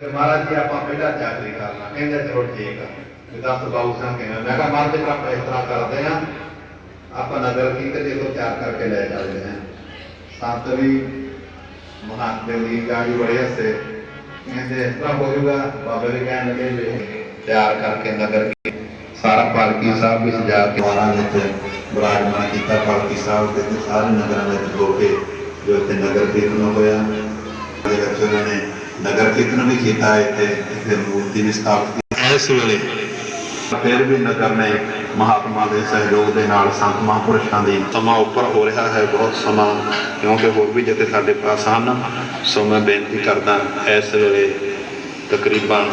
ਤੇ ਮਹਾਰਾਜ ਜੀ, ਆਪਾਂ ਪਹਿਲਾਂ ਚਾਕਰੀ ਕਰਨਾ ਕਹਿੰਦੇ ਚਲੋ ਠੀਕ ਆ। ਤੇ ਦੱਸ ਬਾਬੂ ਸਾਹਿਬ ਕਿਵੇਂ ਮੈਂ ਕਿਹਾ ਮਹਾਰਾਜ ਜੀ ਆਪਾਂ ਇਸ ਤਰ੍ਹਾਂ ਕਰਦੇ ਆ ਆਪਾਂ ਨਗਰ ਕੀਰਤਨ ਦੇ ਤੋਂ ਤਿਆਰ ਕਰਕੇ ਲੈ ਚੱਲਦੇ ਆ ਸੰਤ ਵੀ ਮਹਾਤਮੇ ਦੀ ਗਾੜੀ ਬੜੇ ਹੱਸੇ। ਕਹਿੰਦੇ, ਇਸ ਤਰ੍ਹਾਂ ਹੋ ਜਾਊਗਾ। ਬਾਬਾ ਵੀ ਕਹਿਣ ਲੱਗੇ ਵੀ ਤਿਆਰ ਕਰਕੇ ਨਗਰ ਕੀ ਸਾਰਾ ਪਾਲਕੀ ਸਾਹਿਬ ਵੀ ਸਜਾ ਕੇ ਵਾਰਾਂ ਵਿੱਚ ਵਿਰਾਜਮਾਨ ਕੀਤਾ। ਪਾਲਕੀ ਸਾਹਿਬ ਦੇ ਸਾਰੇ ਨਗਰਾਂ ਵਿੱਚ ਹੋ ਕੇ ਜੋ ਇੱਥੇ ਨਗਰ ਕੀਰਤਨ ਹੋਇਆ ਦੇ ਵਿੱਚ ਉਹਨਾਂ ਨੇ ਵੀ ਕੀਤਾ ਇੱਥੇ ਇੱਥੇ ਮੂਰਤੀ ਵੀ ਸਥਾਪਿਤ ਕੀਤੀ। ਇਸ ਵੇਲੇ ਫਿਰ ਵੀ ਨਗਰ ਨੇ ਮਹਾਤਮਾ ਦੇ ਸਹਿਯੋਗ ਦੇ ਨਾਲ ਸੰਤ ਮਹਾਂਪੁਰਸ਼ਾਂ ਦੀ ਸਮਾਂ ਉੱਪਰ ਹੋ ਰਿਹਾ ਹੈ ਬਹੁਤ ਸਮਾਂ ਕਿਉਂਕਿ ਹੋਰ ਵੀ ਜਿੱਥੇ ਸਾਡੇ ਪਾਸ ਹਨ ਸੋ ਮੈਂ ਬੇਨਤੀ ਕਰਦਾ ਇਸ ਵੇਲੇ ਤਕਰੀਬਨ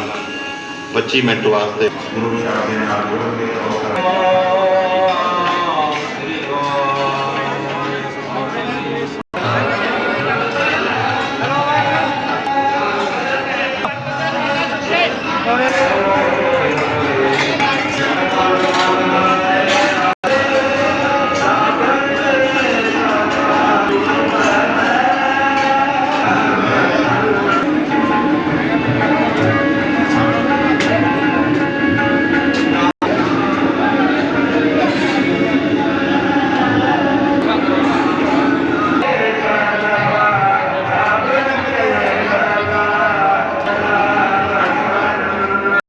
25 ਮਿੰਟ ਵਾਸਤੇ ਗੁਰੂ ਸਾਹਿਬ ਦੇ ਨਾਲ ਜੁੜ ਕੇ Valeu!